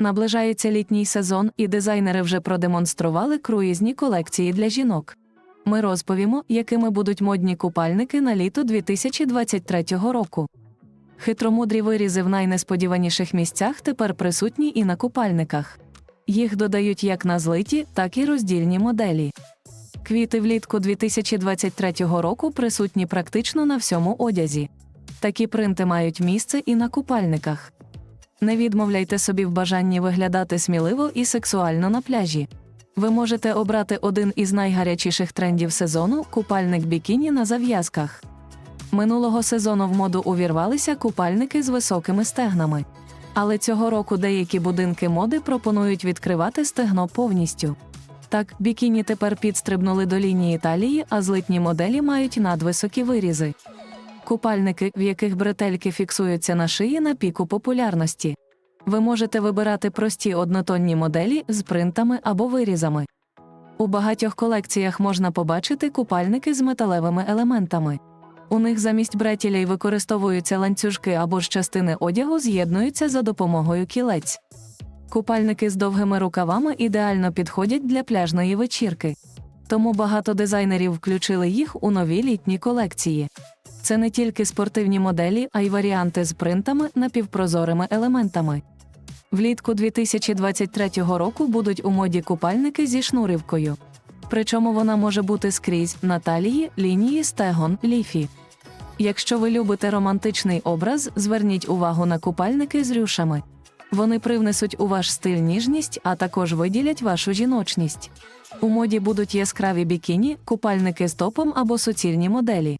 Наближається літній сезон, і дизайнери вже продемонстрували круїзні колекції для жінок. Ми розповімо, якими будуть модні купальники на літо 2023 року. Хитромудрі вирізи в найнесподіваніших місцях тепер присутні і на купальниках. Їх додають як на злиті, так і роздільні моделі. Квіти влітку 2023 року присутні практично на всьому одязі. Такі принти мають місце і на купальниках. Не відмовляйте собі в бажанні виглядати сміливо і сексуально на пляжі. Ви можете обрати один із найгарячіших трендів сезону купальник бікіні на зав'язках. Минулого сезону в моду увірвалися купальники з високими стегнами. Але цього року деякі будинки моди пропонують відкривати стегно повністю. Так, бікіні тепер підстрибнули до лінії талії, а злитні моделі мають надвисокі вирізи. Купальники, в яких бретельки фіксуються на шиї на піку популярності. Ви можете вибирати прості однотонні моделі з принтами або вирізами. У багатьох колекціях можна побачити купальники з металевими елементами. У них замість бретілей використовуються ланцюжки або ж частини одягу з'єднуються за допомогою кілець. Купальники з довгими рукавами ідеально підходять для пляжної вечірки. Тому багато дизайнерів включили їх у нові літні колекції. Це не тільки спортивні моделі, а й варіанти з принтами напівпрозорими елементами. Влітку 2023 року будуть у моді купальники зі шнурівкою. Причому вона може бути скрізь на талії, лінії стегон, ліфі. Якщо ви любите романтичний образ, зверніть увагу на купальники з рюшами. Вони привнесуть у ваш стиль ніжність, а також виділять вашу жіночність. У моді будуть яскраві бікіні, купальники з топом або суцільні моделі.